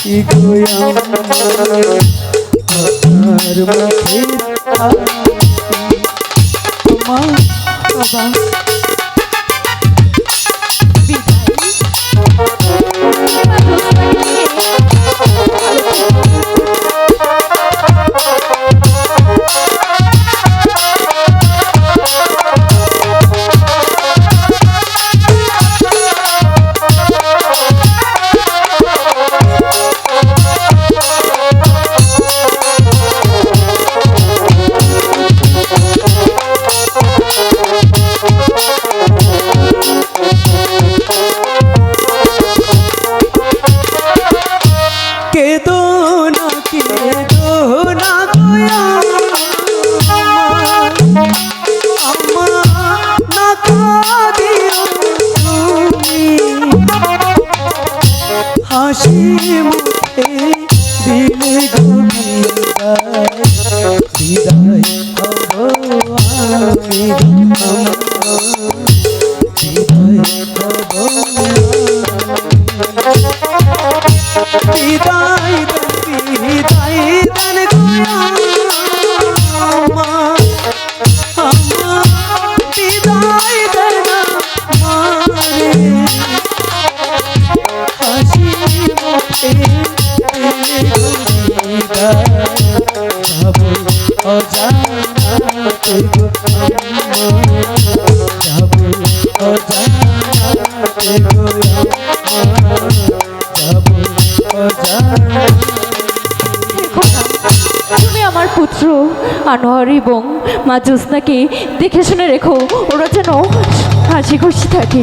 কি তোমার বাবা হাসি মুখে দিলে বিদায় আমি বিদায় বিদায় বিদায় যাব তুমি আমার পুত্র আনোয়ার এবং মা জ্যোৎস্নাকে দেখে শুনে রেখো, ওরা যেন হাসি খুশি থাকে।